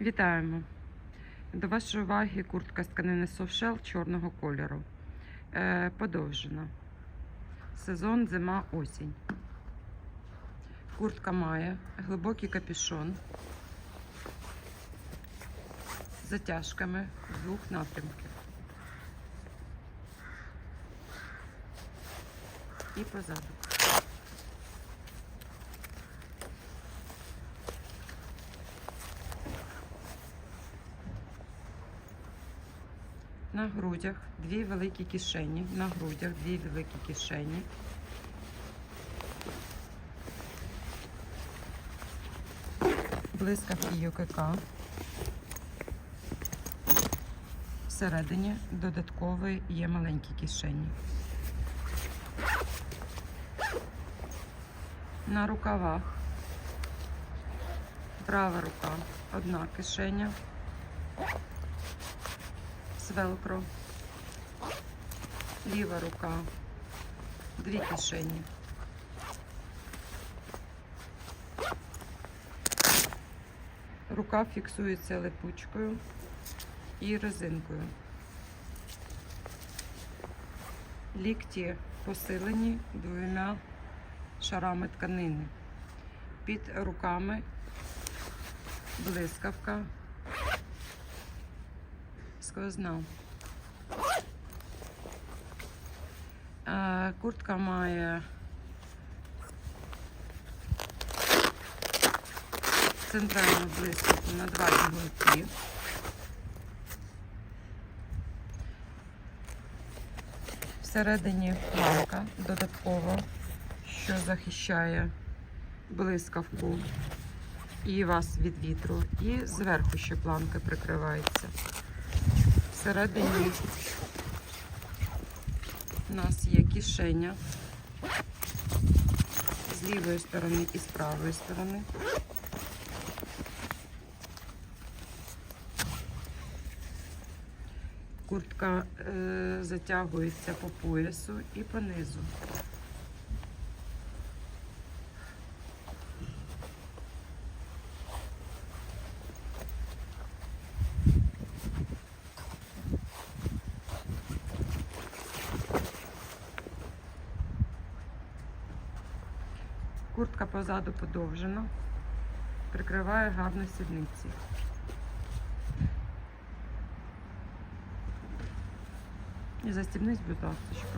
Вітаємо! До вашої уваги куртка з тканини софшел чорного кольору. Е, подовжена. Сезон зима осінь. Куртка має глибокий капюшон з затяжками двох напрямків. І позаду. На грудях дві великі кишені. На грудях дві великі кишені. Блискавки ЮКК. Всередині додаткові є маленькі кишені. На рукавах права рука, одна кишеня з велкро. Ліва рука, дві кишені. Рука фіксується липучкою і резинкою. Лікті посилені двома шарами тканини. Під руками блискавка сквозна. Е, Куртка має центральну блискавку на два іголки. Всередині планка додатково, що захищає блискавку і вас від вітру. І зверху ще планка прикривається. Всередині у нас є кишеня з лівої сторони і з правої сторони. Куртка е, затягується по поясу і по низу. Куртка позаду подовжена, прикриває гарно сідниці. І застібнись, будь ласка.